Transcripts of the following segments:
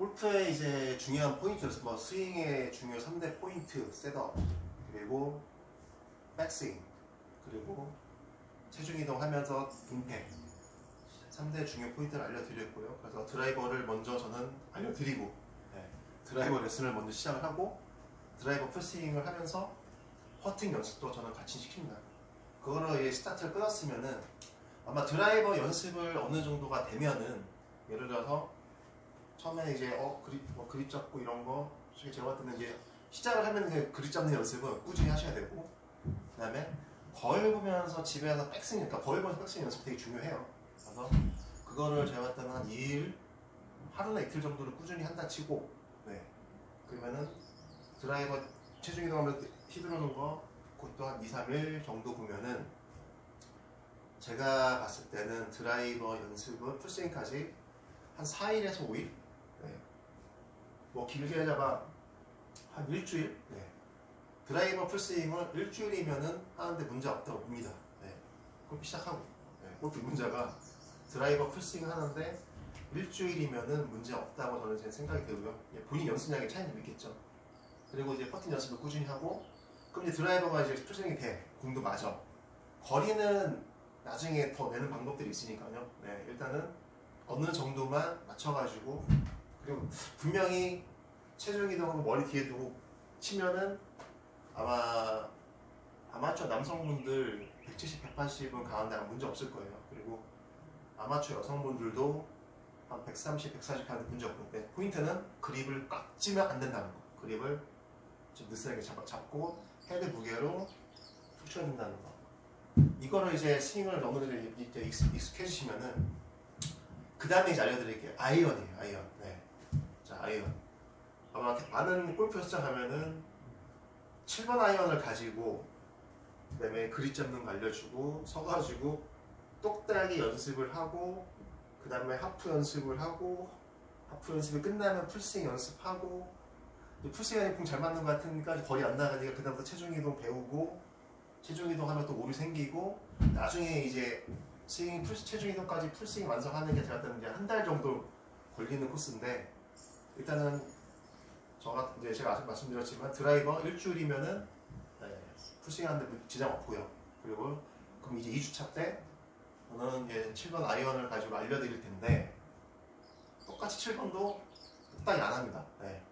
골프의 이제 중요한 포인트, 뭐 스윙의 중요 3대 포인트, 셋업, 그리고 백스윙, 그리고 체중 이동하면서 임팩 3대 중요 포인트를 알려드렸고요. 그래서 드라이버를 먼저 저는 알려드리고 네, 드라이버 레슨을 먼저 시작을 하고 드라이버 풀스윙을 하면서 퍼팅 연습도 저는 같이 시킵니다. 그거로 이제 스타트를 끊었으면은 아마 드라이버 연습을 어느 정도가 되면은 예를 들어서 처음에 이제 어 그립 뭐 그립 잡고 이런 거 솔직히 제가 때는 이제 시작을 하면 그 그립 잡는 연습은 꾸준히 하셔야 되고 그다음에 거울 보면서 집에서 백스윙 그러니까 거울 보면서 백스윙 연습 되게 중요해요. 그래서 그거를 제가 때는 한 2일 하루나 이틀 정도를 꾸준히 한다 치고 네 그러면은 드라이버 체중 이동하면서 휘두르는 거 그것도 한 2, 3일 정도 보면은 제가 봤을 때는 드라이버 연습은 풀스윙까지 한 4일에서 5일? 네. 뭐 길게 잡아 한 일주일? 네. 드라이버 풀스윙을 일주일이면은 하는데 문제 없다고 봅니다. 네. 골프 시작하고. 네. 골프 문제가 드라이버 풀스윙 하는데 일주일이면은 문제 없다고 저는 제 생각이 들고요. 예, 본인 연습량의 차이는 있겠죠. 그리고 이제 퍼팅 연습을 꾸준히 하고 그럼 이제 드라이버가 이제 풀스윙이 돼. 공도 맞아. 거리는 나중에 더 내는 방법들이 있으니까요. 네, 일단은 어느 정도만 맞춰가지고 분명히 체중 이동하고 머리 뒤에 두고 치면은 아마 아마추어 남성분들 170, 180은 가는데 아마 문제 없을 거예요. 그리고 아마추어 여성분들도 한 130, 140 가는데 문제 없는데 포인트는 그립을 꽉 찌면 안 된다는 거. 그립을 좀 느슨하게 잡, 잡고 헤드 무게로 툭 쳐야 된다는 거. 이거를 이제 스윙을 정도 이제 익숙- 익숙해지시면은 그 다음에 이제 알려드릴게요. 아이언이에요, 아이언. 많은 골프 시작하면은 7번 아이언을 가지고 그다음에 그립 잡는 거 알려주고 서가지고 똑딱이 연습을 하고 그 다음에 하프 연습을 하고 하프 연습이 끝나면 풀스윙 연습하고 풀스윙이 공 잘 맞는 것 같으니까 거리 안 나가니까 그 다음부터 체중 이동 배우고 체중 이동 하면 또 오류 생기고 나중에 이제 스윙 풀 체중 이동까지 풀스윙 완성하는 게 제가 때는 이제 한달 정도 걸리는 코스인데 일단은 저 같은 이제 제가 아까 말씀드렸지만 드라이버 일주일이면은 네, 풀스윙 하는데 지장 없고요. 그리고 그럼 이제 2주차 때 저는 이제 7번 아이언을 가지고 알려드릴 텐데 똑같이 7번도 뚝딱이 안 합니다. 네.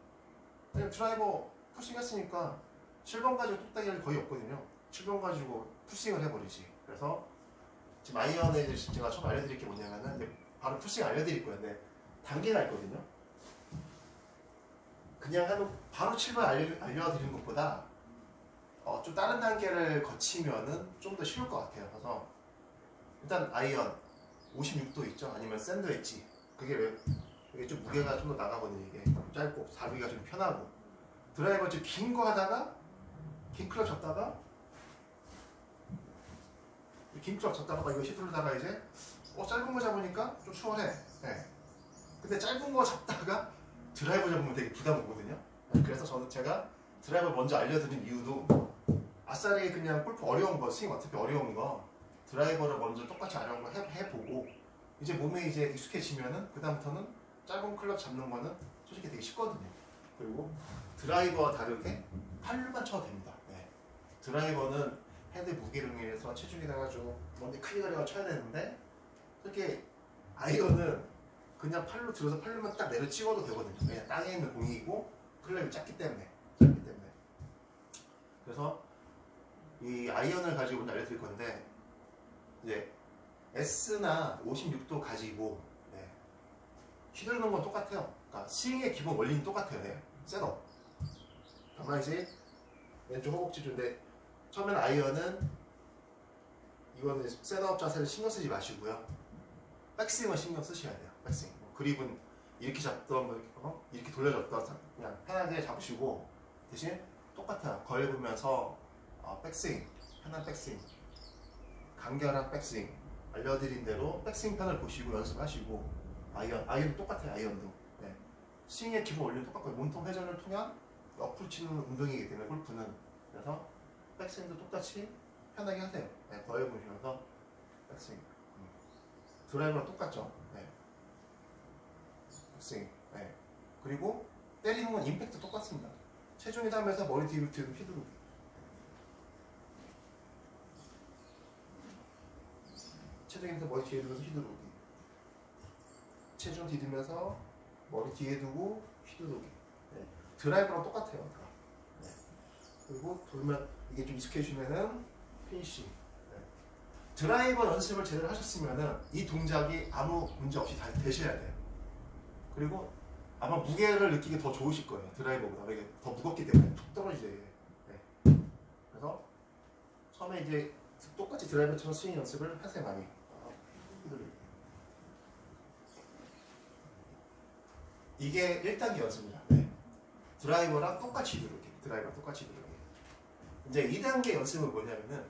그냥 드라이버 풀스윙 했으니까 7번 가지고 뚝딱이를 거의 없거든요. 7번 가지고 풀스윙을 해버리지. 그래서 지금 아이언에 제가 처음 알려드릴 게 뭐냐면은 바로 풀스윙 알려드릴 거예요. 근데 단계가 있거든요. 그냥 하는 바로 7번 알려, 알려드리는 것보다 어, 좀 다른 단계를 거치면은 좀 더 쉬울 것 같아요. 그래서 일단 아이언 56도 있죠. 아니면 샌드 웨지. 그게 왜 이게 좀 무게가 좀 더 나가거든요. 이게 좀 짧고 다루기가 좀 편하고 드라이버 좀 긴 거 하다가 긴 클럽 잡다가 긴 클럽 잡다가 막 이거 휘두르다가 이제 어 짧은 거 잡으니까 좀 수월해. 네. 근데 짧은 거 잡다가 드라이버 잡으면 되게 부담 오거든요. 그래서 저는 제가 드라이버 먼저 알려드린 이유도 아싸리 그냥 골프 어려운 거 스윙 어차피 어려운 거 드라이버를 먼저 똑같이 어려운 거 해, 해보고 이제 몸에 이제 익숙해지면은 그 다음부터는 짧은 클럽 잡는 거는 솔직히 되게 쉽거든요. 그리고 드라이버와 다르게 팔로만 쳐도 됩니다. 네. 드라이버는 헤드 무게를 위해서 체중이 나가지고 먼저 크게 가려고 쳐야 되는데 솔직히 아이언은 그냥 팔로 들어서 팔로만 딱 내려 찍어도 되거든요. 그냥 땅에 있는 공이고 클럽이 작기 때문에 작기 때문에 그래서 이 아이언을 가지고 오늘 알려드릴 건데 이제 S나 56도 가지고 네. 휘두르는 건 똑같아요. 그러니까 스윙의 기본 원리는 똑같아요. 네. 셋업. 다만 이제 왼쪽 허벅지 쪽인데 처음에는 아이언은 이거는 셋업 자세를 신경 쓰지 마시고요. 백스윙을 신경 쓰셔야 돼요. 백스윙. 뭐 그립은 이렇게 잡던 뭐 이렇게, 어? 이렇게 돌려줬던 그냥 편하게 잡으시고 대신 똑같아요. 거리 보면서 어, 백스윙, 편한 백스윙, 간결한 백스윙 알려드린 대로 백스윙 편을 보시고 연습하시고 아이언, 아이언 똑같아요. 아이언도. 네. 스윙의 기본 원리는 똑같고 몸통 회전을 통한 옆으로 치는 운동이기 때문에 골프는 그래서 백스윙도 똑같이 편하게 하세요. 네, 거리 보시면서 백스윙. 음. 드라이버랑 똑같죠. 네. 백스윙. 네. 그리고 때리는 건 임팩트 똑같습니다. 체중이다 하면서 머리 뒤로 뒤로 휘두르기. 체중이면서 머리 뒤에 두면서 휘두르기. 체중 디디면서 머리 뒤에 두고 휘두르기. 네. 드라이버랑 똑같아요. 다. 네. 그리고 돌면 이게 좀 익숙해지면은 피니시. 네. 드라이버 연습을 제대로 하셨으면은 이 동작이 아무 문제 없이 다 되셔야 돼요. 그리고 아마 무게를 느끼기 더 좋으실 거예요. 드라이버보다 이게 더 무겁기 때문에 툭 떨어지죠. 네. 그래서 처음에 이제 똑같이 드라이버처럼 스윙 연습을 하세요 많이. 이게 1단계 연습입니다. 네. 드라이버랑 똑같이 두르기. 드라이버 똑같이 두르기. 이제 2단계 연습은 뭐냐면은